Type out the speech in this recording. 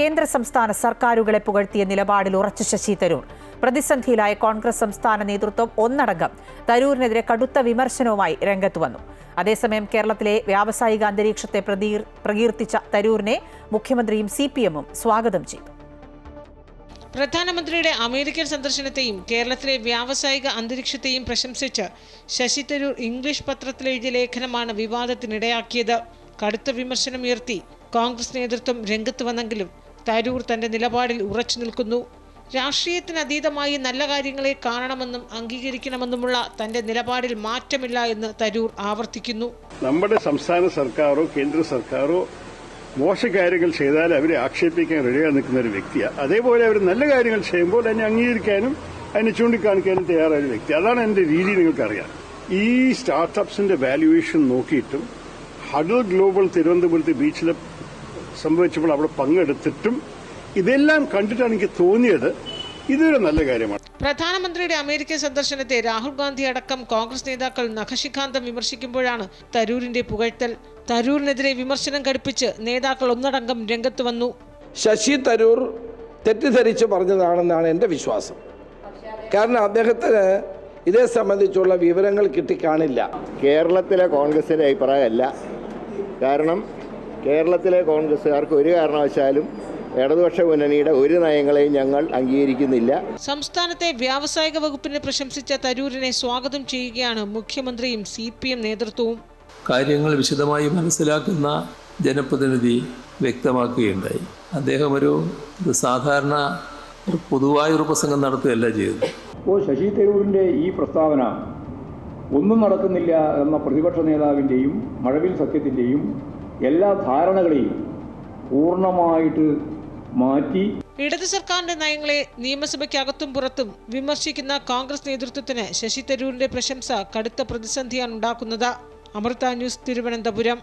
കേന്ദ്ര സംസ്ഥാന സർക്കാരുകളെ പുകഴ്ത്തിയ നിലപാടിൽ ഉറച്ച ശശി തരൂർ. പ്രതിസന്ധിയിലായ കോൺഗ്രസ് സംസ്ഥാന നേതൃത്വം ഒന്നടങ്കം തരൂരിനെതിരെ കടുത്ത വിമർശനവുമായി രംഗത്ത് വന്നു. അതേസമയം കേരളത്തിലെ വ്യാവസായിക അന്തരീക്ഷത്തെ പ്രകീർത്തിച്ച തരൂരിനെ മുഖ്യമന്ത്രിയും സി സ്വാഗതം ചെയ്തു. പ്രധാനമന്ത്രിയുടെ അമേരിക്കൻ സന്ദർശനത്തെയും കേരളത്തിലെ വ്യാവസായിക അന്തരീക്ഷത്തെയും പ്രശംസിച്ച് ശശി തരൂർ ഇംഗ്ലീഷ് പത്രത്തിലെഴുതിയ ലേഖനമാണ് വിവാദത്തിനിടയാക്കിയത്. കടുത്ത വിമർശനമുയർത്തി കോൺഗ്രസ് നേതൃത്വം രംഗത്ത് വന്നെങ്കിലും തരൂർ തന്റെ നിലപാടിൽ ഉറച്ചു നിൽക്കുന്നു. രാഷ്ട്രീയത്തിനതീതമായി നല്ല കാര്യങ്ങളെ കാണണമെന്നും അംഗീകരിക്കണമെന്നുമുള്ള തന്റെ നിലപാടിൽ മാറ്റമില്ല എന്ന് തരൂർ ആവർത്തിക്കുന്നു. നമ്മുടെ സംസ്ഥാന സർക്കാരോ കേന്ദ്ര സർക്കാരോ മോശ കാര്യങ്ങൾ ചെയ്താൽ അവരെ ആക്ഷേപിക്കാൻ റെഡിയായി നിൽക്കുന്ന ഒരു വ്യക്തിയാണ് അതേപോലെ അവർ നല്ല കാര്യങ്ങൾ ചെയ്യുമ്പോൾ അതിനെ അംഗീകരിക്കാനും അതിനെ ചൂണ്ടിക്കാണിക്കാനും തയ്യാറായ ഒരു വ്യക്തി അതാണ് എന്റെ രീതി നിങ്ങൾക്കറിയാം. ഈ സ്റ്റാർട്ടപ്സിന്റെ വാല്യുവേഷൻ നോക്കിയിട്ടും ഹഡൽ ഗ്ലോബൽ തിരുവനന്തപുരത്ത് ബീച്ചിൽ സംഭവിച്ചപ്പോൾ അവിടെ പങ്കെടുത്തിട്ടും ഇതെല്ലാം കണ്ടിട്ടാണ് എനിക്ക് തോന്നിയത്. ഇതൊരു നല്ല കാര്യമാണ്. പ്രധാനമന്ത്രിയുടെ അമേരിക്കൻ സന്ദർശനത്തെ രാഹുൽ ഗാന്ധി അടക്കം കോൺഗ്രസ് നേതാക്കൾ നഖശിഖാന്തം വിമർശിക്കുമ്പോഴാണ് തരൂരിന്റെ പുകഴ്ത്തൽ. തരൂരിനെതിരെ വിമർശനം ഘടിപ്പിച്ച് നേതാക്കൾ ഒന്നടങ്കം രംഗത്ത് വന്നു. ശശി തരൂർ തെറ്റിദ്ധരിച്ച് പറഞ്ഞതാണെന്നാണ് എന്റെ വിശ്വാസം. കാരണം അദ്ദേഹത്തിന് ഇതേ സംബന്ധിച്ചുള്ള വിവരങ്ങൾ കിട്ടിക്കാണില്ല. കേരളത്തിലെ കോൺഗ്രസിന്റെ അഭിപ്രായമല്ല. കാരണം കേരളത്തിലെ കോൺഗ്രസ്സുകാർക്ക് ഒരു കാരണവശാലും ഇടതുപക്ഷ മുന്നണിയുടെ ഒരു നയങ്ങളെയും ഞങ്ങൾ അംഗീകരിക്കുന്നില്ല. സംസ്ഥാനത്തെ വ്യാവസായിക വകുപ്പിനെ പ്രശംസിച്ച തരൂരിനെ സ്വാഗതം ചെയ്യുകയാണ് മുഖ്യമന്ത്രിയും സി പി എം നേതൃത്വവും. കാര്യങ്ങൾ വിശദമായി മനസ്സിലാക്കുന്ന ജനപ്രതിനിധി വ്യക്തമാക്കുകയുണ്ടായി. അദ്ദേഹം ഒരു സാധാരണ പൊതുവായ ഒരു പൊതുവായൊരു പ്രസംഗം നടത്തുകയല്ല ചെയ്തത്. ഇപ്പോൾ ശശി തരൂരിന്റെ ഈ പ്രസ്താവന ഒന്നും നടക്കുന്നില്ല എന്ന പ്രതിപക്ഷ നേതാവിന്റെയും മഴവിൽ സത്യത്തിന്റെയും എല്ലാ ധാരണകളെയും പൂർണമായിട്ട് മാറ്റി ഇടതു സർക്കാരിന്റെ നയങ്ങളെ നിയമസഭയ്ക്കകത്തും പുറത്തും വിമർശിക്കുന്ന കോൺഗ്രസ് നേതൃത്വത്തിന് ശശി തരൂരിന്റെ പ്രശംസ കടുത്ത പ്രതിസന്ധിയാണ് ഉണ്ടാക്കുന്നത്. അമൃത ന്യൂസ് തിരുവനന്തപുരം.